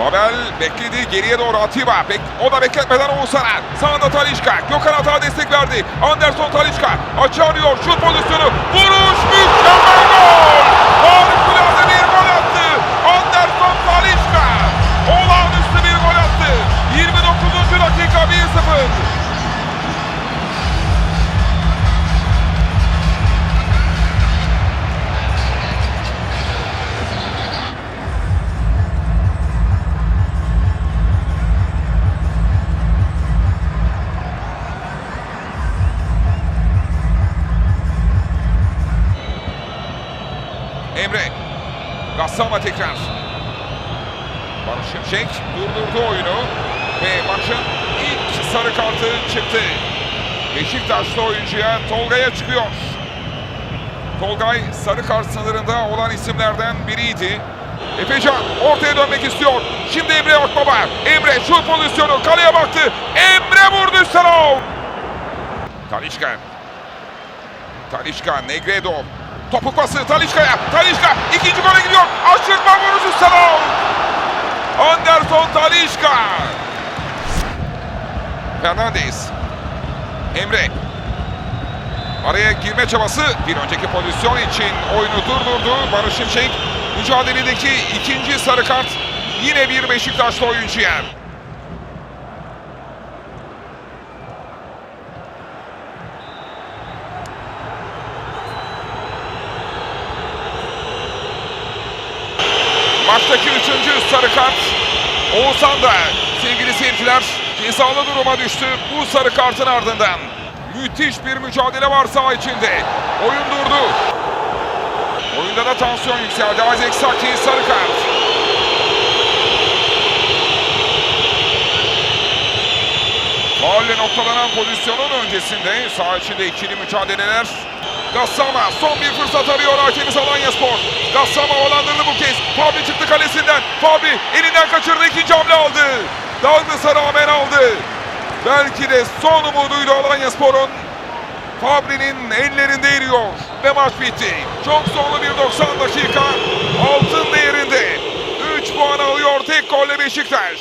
Babel bekledi geriye doğru Atiba. Bek o da bekletmeden Oğuzhan'a. Sağında Talişka. Gökhan Atağa destek verdi. Anderson Talişka. Açı arıyor. Şut pozisyonu. Vuruş Emre. Gassama tekrar. Barış Şimşek durdurdu oyunu. Ve maçın ilk sarı kartı çıktı. Beşiktaşlı oyuncuya Tolga'ya çıkıyor. Tolgay sarı kart sınırında olan isimlerden biriydi. Efecan ortaya dönmek istiyor. Şimdi Emre Akbaba. Emre şut pozisyonu kaleye baktı. Emre vurdu Sarov. Talişka. Talişka, Negredo. Topuk pası Talişka'ya. Talişka ikinci gole gidiyor. Aşırtma vuruşu Sarov. Anderson Talişka. Fernandez. Emre. Araya girme çabası bir önceki pozisyon için oyunu durdurdu. Barış Şimşek mücadeledeki ikinci sarı kart yine bir Beşiktaşlı oyuncuya. Maçtaki üçüncü sarı kart Oğuzhan da sevgili seyirciler cezalı duruma düştü bu sarı kartın ardından. Müthiş bir mücadele var saha içinde. Oyun durdu. Oyunda da tansiyon yükseldi. Isaac Saki sarı kart. Faulle noktalanan pozisyonun öncesinde saha içinde ikili mücadeleler. Gassama son bir fırsat arıyor hakemiz Alanya Spor. Gassama havalandırdı bu kez. Fabri çıktı kalesinden. Fabri elinden kaçırdı ikinci hamle aldı. Dalgısa rağmen aldı. Belki de son umuduydu Alanya Spor'un. Fabri'nin ellerinde eriyor ve maç bitti. Çok zorlu bir 90 dakika. Altın değerinde. 3 puan alıyor tek golle Beşiktaş.